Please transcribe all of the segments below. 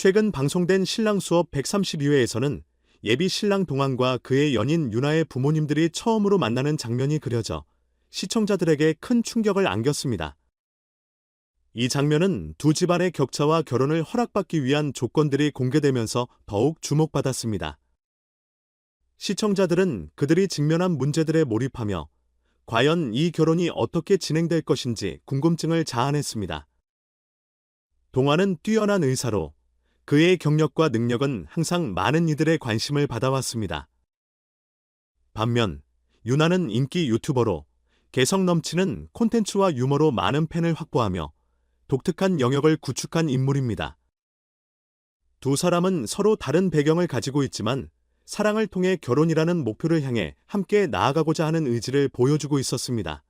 최근 방송된 신랑 수업 132회에서는 예비 신랑 동안과 그의 연인 유나의 부모님들이 처음으로 만나는 장면이 그려져 시청자들에게 큰 충격을 안겼습니다. 이 장면은 두 집안의 격차와 결혼을 허락받기 위한 조건들이 공개되면서 더욱 주목받았습니다. 시청자들은 그들이 직면한 문제들에 몰입하며 과연 이 결혼이 어떻게 진행될 것인지 궁금증을 자아냈습니다. 동화는 뛰어난 의사로 그의 경력과 능력은 항상 많은 이들의 관심을 받아왔습니다. 반면 유나는 인기 유튜버로 개성 넘치는 콘텐츠와 유머로 많은 팬을 확보하며 독특한 영역을 구축한 인물입니다. 두 사람은 서로 다른 배경을 가지고 있지만 사랑을 통해 결혼이라는 목표를 향해 함께 나아가고자 하는 의지를 보여주고 있었습니다.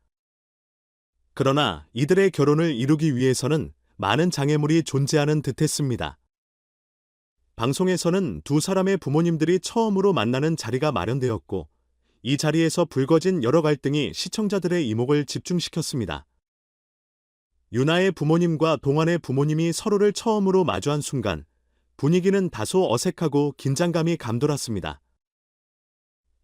그러나 이들의 결혼을 이루기 위해서는 많은 장애물이 존재하는 듯했습니다. 방송에서는 두 사람의 부모님들이 처음으로 만나는 자리가 마련되었고, 이 자리에서 불거진 여러 갈등이 시청자들의 이목을 집중시켰습니다. 유나의 부모님과 동안의 부모님이 서로를 처음으로 마주한 순간, 분위기는 다소 어색하고 긴장감이 감돌았습니다.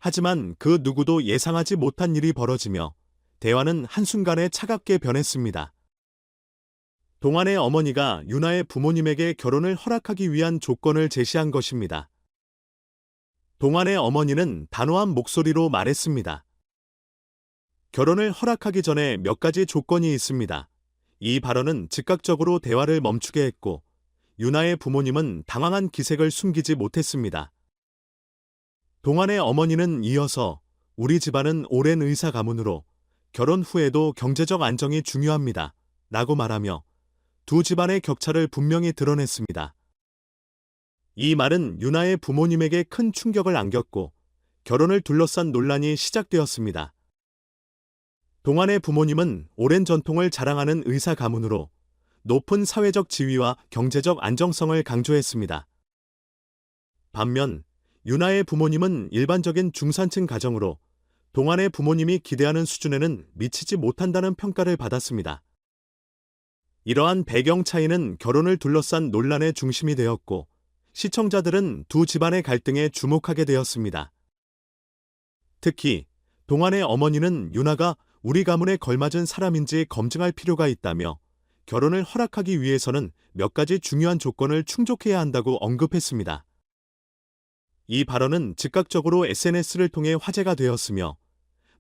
하지만 그 누구도 예상하지 못한 일이 벌어지며 대화는 한순간에 차갑게 변했습니다. 동안의 어머니가 유나의 부모님에게 결혼을 허락하기 위한 조건을 제시한 것입니다. 동안의 어머니는 단호한 목소리로 말했습니다. 결혼을 허락하기 전에 몇 가지 조건이 있습니다. 이 발언은 즉각적으로 대화를 멈추게 했고, 유나의 부모님은 당황한 기색을 숨기지 못했습니다. 동안의 어머니는 이어서 우리 집안은 오랜 의사 가문으로 결혼 후에도 경제적 안정이 중요합니다. 라고 말하며 두 집안의 격차를 분명히 드러냈습니다. 이 말은 유나의 부모님에게 큰 충격을 안겼고 결혼을 둘러싼 논란이 시작되었습니다. 동안의 부모님은 오랜 전통을 자랑하는 의사 가문으로 높은 사회적 지위와 경제적 안정성을 강조했습니다. 반면 유나의 부모님은 일반적인 중산층 가정으로 동안의 부모님이 기대하는 수준에는 미치지 못한다는 평가를 받았습니다. 이러한 배경 차이는 결혼을 둘러싼 논란의 중심이 되었고 시청자들은 두 집안의 갈등에 주목하게 되었습니다. 특히 동안의 어머니는 유나가 우리 가문에 걸맞은 사람인지 검증할 필요가 있다며 결혼을 허락하기 위해서는 몇 가지 중요한 조건을 충족해야 한다고 언급했습니다. 이 발언은 즉각적으로 SNS를 통해 화제가 되었으며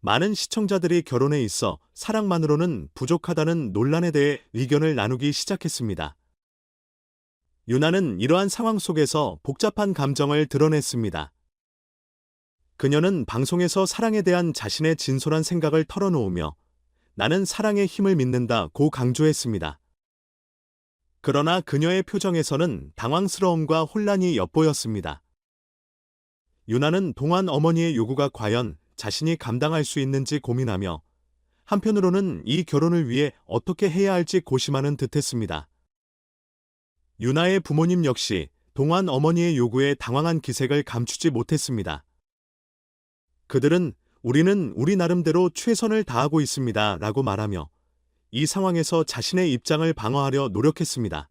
많은 시청자들이 결혼에 있어 사랑만으로는 부족하다는 논란에 대해 의견을 나누기 시작했습니다. 유나는 이러한 상황 속에서 복잡한 감정을 드러냈습니다. 그녀는 방송에서 사랑에 대한 자신의 진솔한 생각을 털어놓으며 나는 사랑의 힘을 믿는다고 강조했습니다. 그러나 그녀의 표정에서는 당황스러움과 혼란이 엿보였습니다. 유나는 동안 어머니의 요구가 과연 자신이 감당할 수 있는지 고민하며 한편으로는 이 결혼을 위해 어떻게 해야 할지 고심하는 듯했습니다. 유나의 부모님 역시 동안 어머니의 요구에 당황한 기색을 감추지 못했습니다. 그들은 우리는 우리 나름대로 최선을 다하고 있습니다. 라고 말하며 이 상황에서 자신의 입장을 방어하려 노력했습니다.